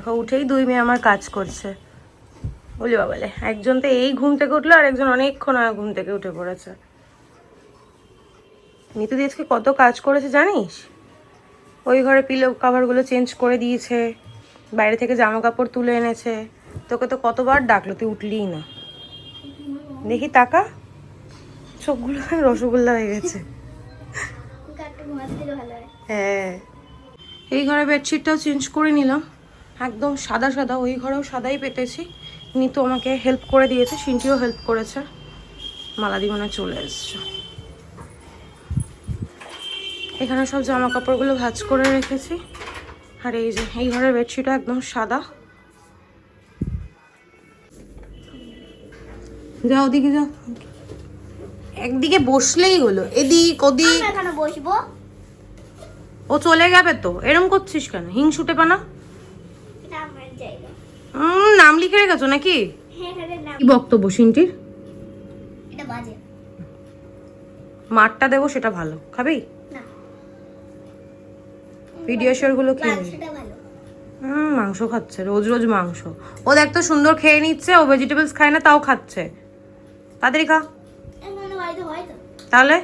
দেখো উঠেই দুই মেয়ে আমার কাজ করছে। বলি বাবালে একজন তো এই ঘুম থেকে উঠল আর একজন অনেকক্ষণ ঘুম থেকে উঠে পড়েছে। নিতু দি আজকে কত কাজ করেছে জানিস? ওই ঘরে পিলো কাভারগুলো চেঞ্জ করে দিয়েছে বাইরে থেকে জামা কাপড় তুলে এনেছে। তোকে তো কতবার ডাকলো তুই উঠলিই না। দেখি টাকা চোখগুলো রসগোল্লা হয়ে গেছে। হ্যাঁ। এই ঘরে বেডশিটটাও চেঞ্জ করে নিলাম। একদম সাদা সাদা ওই ঘরেও সাদাই পেতেছি। নিতু আমাকে হেল্প করে দিয়েছে সিনটিও হেল্প করেছে। মালাদি মনে চলে এসছে। এখানে সব জামা কাপড়গুলো ভাজ করে রেখেছি। আর এই যে এই ঘরের বেডশিটও একদম সাদা। যাও ওদিকে যাও। একদিকে বসলেই হলো এদিক ওদিক। এখানে বসবো। ও চলে যাবে তো? এরম করছিস কেন? হিংসুটে পানা এটা আমার জায়গা উম, নাম লিখে রেখেছো নাকি? হ্যাঁ কি বক্তব্য সিনটির? মাঠটা দেবো সেটা ভালো। খাবি? ভিডিও গুলো ভালো। হুম মাংস খাচ্ছে রোজ রোজ মাংস। ও দেখ তো সুন্দর খেয়ে নিচ্ছে ও ভেজিটেবলস খায় না তাও খাচ্ছে। তাড়াতাড়ি খা। তো তাহলে?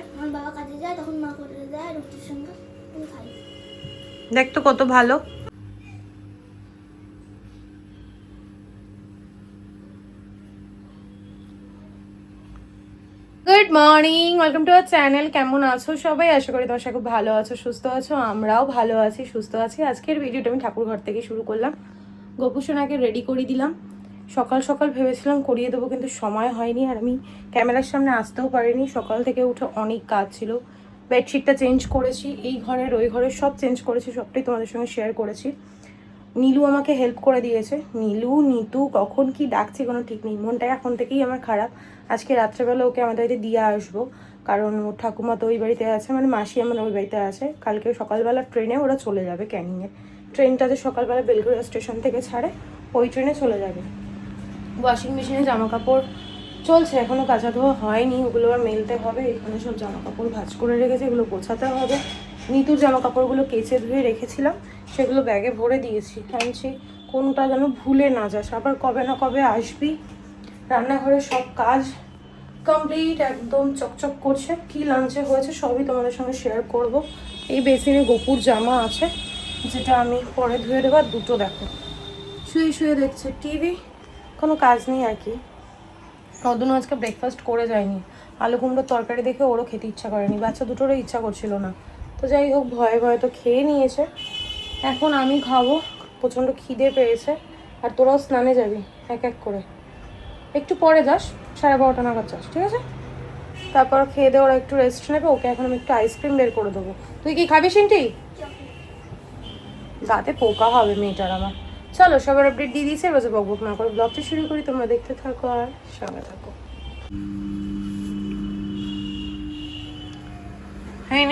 দেখ তো কত ভালো। Good morning, welcome to our channel. কেমন আছো সবাই? আশা করি তোমার খুব ভালো আছো, সুস্থ আছো, আমরাও ভালো আছি, সুস্থ আছি। আজকের ভিডিওটা আমি ঠাকুর ঘর থেকে শুরু করলাম। গোপুসোনাকে রেডি করে দিলাম। সকাল সকাল ভেবেছিলাম করিয়ে দেবো, কিন্তু সময় হয়নি আর আমি ক্যামেরার সামনে আসতেও পারিনি। সকাল থেকে উঠে অনেক কাজ ছিল। বেডশিটটা চেঞ্জ করেছি, এই ঘরের ওই ঘরের সব চেঞ্জ করেছি, সবটাই তোমাদের সঙ্গে শেয়ার করেছি। নীলু আমাকে হেল্প করে দিয়েছে। নীলু, নিতু, কখন কি ডাকছে কোনো ঠিক নেই। মনটা এখন থেকেই আমার খারাপ। আজকে রাত্রেবেলা ওকে আমাদের বাড়িতে দিয়ে আসব। কারণ ওর ঠাকুমা তো ওই বাড়িতে আছে মানে মাসি আমার ওই বাড়িতে আছে। কালকে সকালবেলা ট্রেনে ওরা চলে যাবে ক্যানিংয়ে ট্রেনটাতে সকালবেলা বেলগুড়া স্টেশন থেকে ছাড়ে, ওই ট্রেনে চলে যাবে। ওয়াশিং মেশিনে জামা কাপড় চলছে, এখনও কাঁচা ধোয়া হয়নি, ওগুলো আর মেলতে হবে। এখানে সব জামা কাপড় ভাঁজ করে রেখেছে, এগুলো গোছাতে হবে। নিতুর জামা কাপড়গুলো কেচে ধুয়ে রেখেছিলাম, সেগুলো ব্যাগে ভরে দিয়েছি। আনছি কোনটা যেন ভুলে না যাস আবার কবে না কবে আসবি রান্নাঘরের সব কাজ কমপ্লিট একদম চকচক করছে। কি লাঞ্চে হয়েছে সবই তোমাদের সঙ্গে শেয়ার করব। এই বেসিনে গোপুর জামা আছে, যেটা আমি পরে ধুয়ে দেবো, আর দুটো দেখো। শুয়ে শুয়ে দেখছে টিভি কোনো কাজ নেই আর কি। অদনু আজকে ব্রেকফাস্ট করে যায়নি। আলু কুমড়োর তরকারি দেখে ওরও খেতে ইচ্ছা করেনি। বাচ্চা দুটোরও ইচ্ছা করছিল না। তো যাই হোক, ভয়ে ভয়ে তো খেয়ে নিয়েছে। এখন আমি খাব, প্রচণ্ড খিদে পেয়েছে। আর তোরাও স্নানে যাবি, এক এক করে। একটু পরে যাস, সাড়ে বারোটা নাগাদ যাস, ঠিক আছে? তারপর খেয়ে দিয়ে ওরা একটু রেস্ট নেবে, ওকে এখন আমি একটু আইসক্রিম বের করে দেবো। তুই কি খাবি সিনটি দাঁতে পোকা হবে মেয়েটার আমার। চলো, সবার আপডেট দিয়ে দিয়েছে রোজে বকবক না করে ব্লগটা শুরু করি, তোমরা দেখতে থাকো আর সঙ্গে থাকো। হ্যাঁ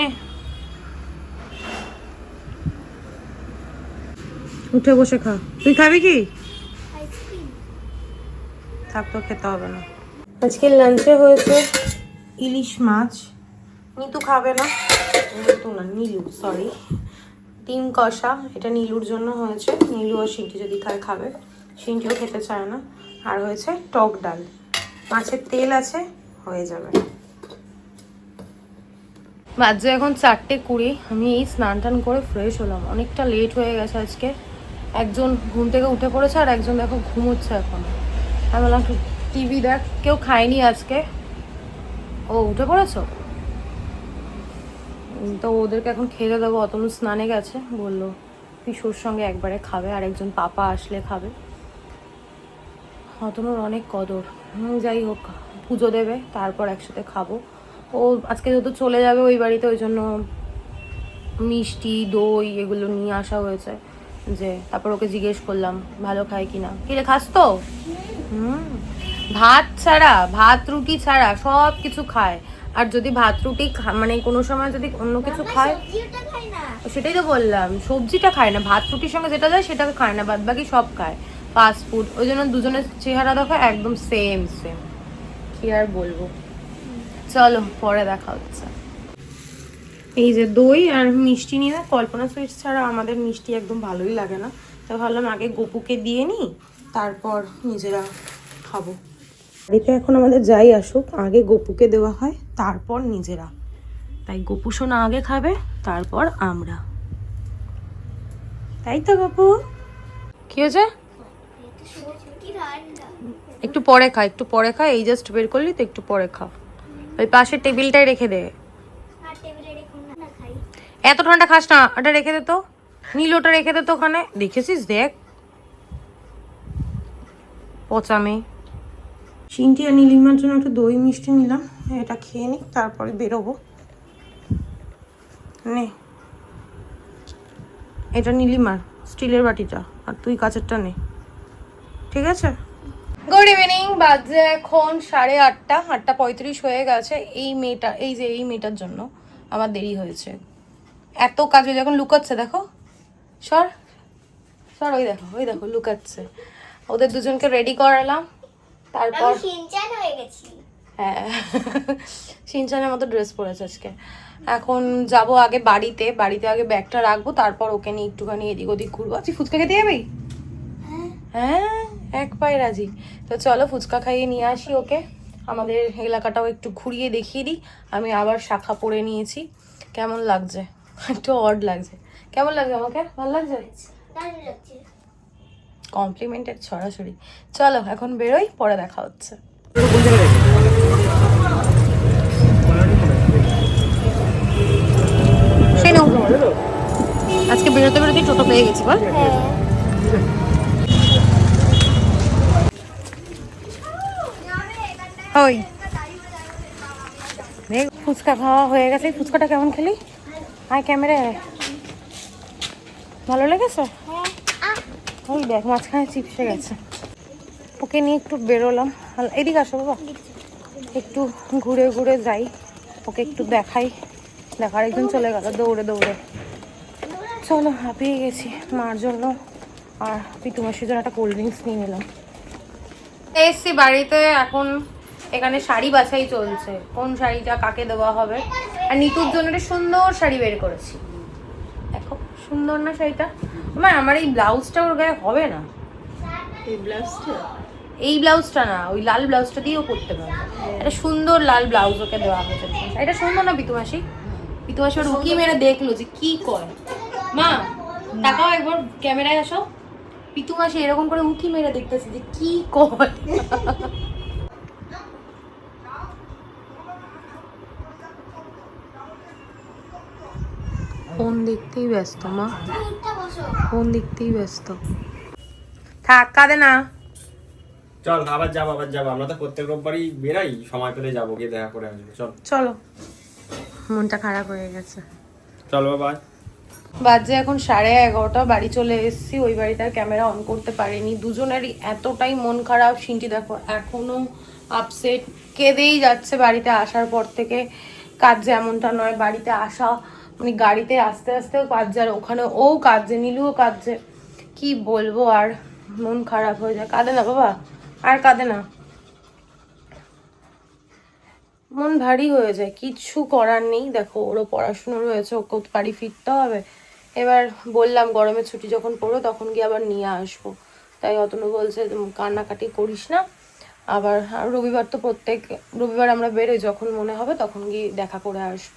উঠে বসে খা। তুই খাবি কি? থাক তো খেতে হবে না। আজকে লাঞ্চে হয়েছে ইলিশ মাছ। নিতু খাবে না। নিতু না নীলু সরি ডিম কষা এটা নীলুর জন্য হয়েছে। নীলু আর সিন্টি যদি খায় খাবে। সিন্টিও খেতে চায় না। আর হয়েছে টক ডাল। মাছের তেল আছে হয়ে যাবে। বাজে এখন চারটে কুড়ি। আমি এই স্নান টান করে ফ্রেশ হলাম। অনেকটা লেট হয়ে গেছে আজকে। একজন ঘুম থেকে উঠে পড়েছে আর একজন দেখো ঘুমোচ্ছে এখন। আমি বললাম টিভি দেখ, কেউ খায়নি আজকে। ও উঠে পড়েছো? তো ওদেরকে এখন খেতে দেবো অতনু স্নানে গেছে। বলল পিসুর সঙ্গে একবারে খাবে আর একজন পাপা আসলে খাবে। অতনুর অনেক কদর। যাই হোক, পুজো দেবে, তারপর একসাথে খাব। ও আজকে যেহেতু চলে যাবে ওই বাড়িতে, ওই জন্য মিষ্টি, দই এগুলো নিয়ে আসা হয়েছে। যে, তারপর ওকে জিজ্ঞেস করলাম, ভালো খায় কিনা? কিরে, খাস তো? হুম। ভাত ছাড়া ভাত রুটি ছাড়া সব কিছু খায়। আর যদি ভাত রুটি মানে কোনো সময় যদি অন্য কিছু খায় সেটাই তো বললাম সবজিটা খায় না। ভাত রুটির সঙ্গে যেটা যায় সেটা খায় না বাদ বাকি সব খায়। ফাস্ট ফুড ওই জন্য দুজনের চেহারা দেখো একদম সেম সেম কি আর বলব? চলো পরে দেখা হচ্ছে। এই যে দই আর মিষ্টি নিয়ে কল্পনা সুইটস ছাড়া আমাদের মিষ্টি একদম ভালোই লাগে না। তো ভাবলাম আগে গপুকে দিয়ে নিই। তারপর নিজেরা খাব। বাড়িতে এখন আমাদের যাই আসুক আগে গপুকে দেওয়া হয় তারপর নিজেরা। তাই গপু সোনা আগে খাবে তারপর আমরা। তাই তো গপু। কি হয়েছে? একটু পরে খা একটু পরে খা এই জাস্ট বের করলি তো একটু পরে খা। ওই পাশের টেবিলটাই রেখে দে। এত ঠান্ডা খাস না ওটা রেখে দে তো। নীল ওটা রেখে দে তো ওখানে। দেখেছিস দেখ। পচামে। চিনটি আর নীলিমার জন্য একটু দই মিষ্টি নিলাম। এটা খেয়ে নিই তারপরে বেরোবো। নে। এটা নীলিমার স্টিলের বাটিটা আর তুই কাঁচেরটা নে। ঠিক আছে? গুড ইভিনিং বাজে এখন সাড়ে আটটা আটটা পঁয়ত্রিশ হয়ে গেছে। এই মেয়েটা এই যে এই মেয়েটার জন্য আমার দেরি হয়েছে। এত কাজ হয়ে যখন লুকাচ্ছে দেখো। সর। সর ওই দেখো ওই দেখো লুকাচ্ছে। ওদের দুজনকে রেডি করালাম। তারপর হয়ে সিনচানের মতো ড্রেস পরেছে আজকে। এখন যাব আগে বাড়িতে। বাড়িতে আগে ব্যাগটা রাখব তারপর ওকে নিয়ে একটুখানি এদিক ওদিক ঘুরবো। আচ্ছা ফুচকা খেতে যাবি? হ্যাঁ। হ্যাঁ এক পায়ে রাজি। তো চলো ফুচকা খাইয়ে নিয়ে আসি ওকে। আমাদের এলাকাটাও একটু ঘুরিয়ে দেখিয়ে দিই। আমি আবার শাখা পরে নিয়েছি। কেমন লাগছে? একটু অড লাগছে। কেমন লাগছে আমাকে? ভালো লাগছে। কমপ্লিমেন্টের ছড়াছড়ি চলো এখন বেরোই পরে দেখা হচ্ছে। আজকে বেরোতে বেরোতে টোটো পেয়ে গেছি বল। ওই। ফুচকা খাওয়া হয়ে গেছে। ফুচকাটা কেমন খেলি? আয় ক্যামেরা ভালো লেগেছে? হ্যাঁ। ওই দেখ, মাঝখানে চিপসে গেছে। ওকে নিয়ে একটু বেরোলাম। এদিকে আসো বাবা। একটু ঘুরে ঘুরে যাই। ওকে একটু দেখাই। দেখার একজন চলে গেল, দৌড়ে দৌড়ে। চলো, হাঁপিয়ে গেছি মার জন্য। আর পিটু মাসির জন্য একটা কোল্ড ড্রিঙ্কস নিয়ে নিলাম। এসছি বাড়িতে, এখন এখানে শাড়ি বাছাই চলছে। কোন শাড়িটা কাকে দেওয়া হবে? আর নিতুর জন্য একটা সুন্দর শাড়ি বের করেছি। সুন্দর না শাড়িটা? আমার আমার এই ব্লাউজটা ওর গায়ে হবে না। এই ব্লাউজটা? এই ব্লাউজটা না ওই লাল ব্লাউজটা দিয়েও করতে পারবে একটা সুন্দর লাল ব্লাউজ ওকে দেওয়া হয়েছে। এটা সুন্দর না পিতুমাসি? পিতুমাসি ওর উকি মেরে দেখল যে কি করে। মা তাকাও একবার ক্যামেরায় আসো। পিতুমাসি এরকম করে উকি মেরে দেখতেছে যে কি করে। ফোন দেখতেই ব্যস্ত মা? ফোন দেখতেই ব্যস্ত? থাক কাঁদে না। চল আবার যাব আবার যাব। আমরা তো প্রত্যেক রোববারই বেরাই। সময় পেলে যাব গিয়ে দেখা করে আসব। চল। চলো। মনটা খারাপ হয়ে গেছে। চল বাবা। বাজে এখন সাড়ে এগারোটা বাড়ি চলে এসেছি। ওই বাড়িতে আর ক্যামেরা অন করতে পারিনি। দুজনেরই এতটাই মন খারাপ। সিনটি দেখো এখনও আপসেট কেঁদেই যাচ্ছে বাড়িতে আসার পর থেকে। কাজ যেমনটা নয় বাড়িতে আসা মানে গাড়িতে আস্তে আস্তেও কাঁদছে, আর ওখানে ও কাঁদছে, নীলুও কাঁদছে। কি বলব আর? মন খারাপ হয়ে যায়। কাঁদে না বাবা? আর কাঁদে না। মন ভারী হয়ে যায়। কিচ্ছু করার নেই। দেখো, ওরও পড়াশুনো রয়েছে, ওকেও তো বাড়ি ফিরতে হবে। এবার বললাম গরমের ছুটি যখন পড়ো তখন গিয়ে আবার নিয়ে আসব। তাই অতনু বলছে কান্নাকাটি করিস না। আবার রবিবার তো প্রত্যেক, রবিবার আমরা বেরোই, যখন মনে হবে তখন গিয়ে দেখা করে আসব।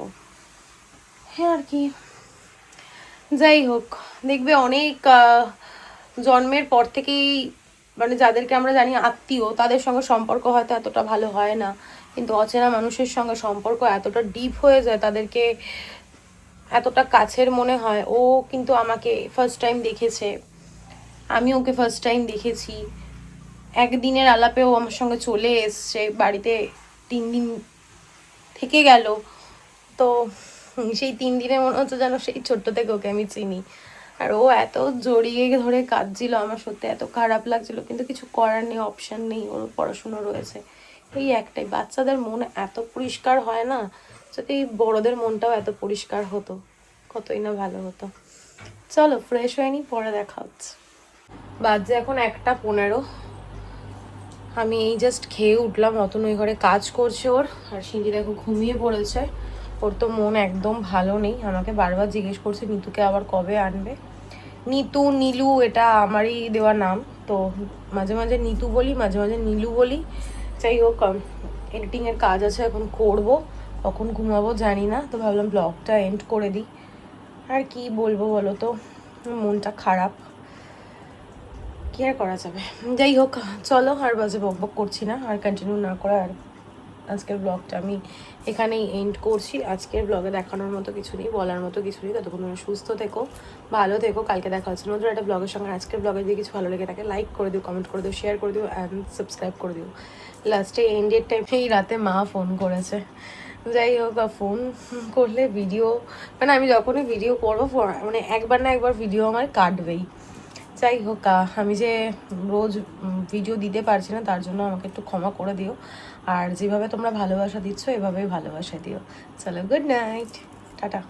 হ্যাঁ আর কি। যাই হোক, দেখবে অনেক জন্মের পর থেকেই মানে যাদেরকে আমরা জানি আত্মীয়, তাদের সঙ্গে সম্পর্ক হয়তো এতটা ভালো হয় না। কিন্তু অচেনা মানুষের সঙ্গে সম্পর্ক এতটা ডিপ হয়ে যায়, তাদেরকে এতটা কাছের মনে হয়। ও কিন্তু আমাকে ফার্স্ট টাইম দেখেছে। আমি ওকে ফার্স্ট টাইম দেখেছি। একদিনের আলাপে ও আমার সঙ্গে চলে এসছে, বাড়িতে তিন দিন থেকে গেল। তো সেই তিন দিনে মনে হচ্ছে যেন সেই ছোট্ট থেকে ওকে আমি চিনি। আর ও এত জড়িয়ে ধরে কাঁদছিল, আমার সত্যি এত খারাপ লাগছিল, কিন্তু কিছু করার নেই অপশান নেই, ওর পড়াশুনো রয়েছে। এই একটাই, বাচ্চাদের মন এত পরিষ্কার হয় না, যদি বড়দের মনটাও এত পরিষ্কার হতো, কতই না ভালো হতো। চলো ফ্রেশ হয়নি পরে দেখা হচ্ছে। বাজে এখন একটা পনেরো। আমি এই জাস্ট খেয়ে উঠলাম, অতন ওই ঘরে কাজ করছে ওর, আর সিঁড়ি দেখো ঘুমিয়ে পড়েছে। ওর তো মন একদম ভালো নেই। আমাকে বারবার জিজ্ঞেস করছে, নিতুকে আবার কবে আনবে? নিতু, নীলু, এটা আমারই দেওয়া নাম। তো মাঝে মাঝে নিতু বলি, মাঝে মাঝে নীলু বলি। যাই হোক এডিটিংয়ের কাজ আছে, এখন করব। কখন ঘুমাবো জানি না, তো ভাবলাম ব্লগটা এন্ড করে দিই। আর কি বলব বলো তো? মনটা খারাপ। কি আর করা যাবে? যাই হোক, চলো, আর বাজে বক বক করছি না, আর কন্টিনিউ না করা আর আজকের ব্লগটা আমি এখানেই এন্ড করছি। আজকের ব্লগে দেখানোর মতো কিছু নেই, বলার মতো কিছু নেই। ততক্ষণ তোমরা সুস্থ থেকো, ভালো থেকো। কালকে দেখা হচ্ছে নতুন একটা ব্লগের সঙ্গে। আজকের ব্লগে যদি কিছু ভালো লেগে থাকে লাইক করে দিও কমেন্ট করে দিও শেয়ার করে দিও অ্যান্ড সাবস্ক্রাইব করে দিও। লাস্টে এন্ডের টাইম এই রাতে মা ফোন করেছে। যাই হোক ফোন করলে ভিডিও মানে আমি যখনই ভিডিও করব মানে একবার না একবার ভিডিও আমার কাটবেই। যাই হোক আমি যে রোজ ভিডিও দিতে পারছি না, তার জন্য আমাকে একটু ক্ষমা করে দিও। আর যেভাবে তোমরা ভালোবাসা দিচ্ছ এভাবেই ভালোবাসা দিও। চলো গুড নাইট টাটা।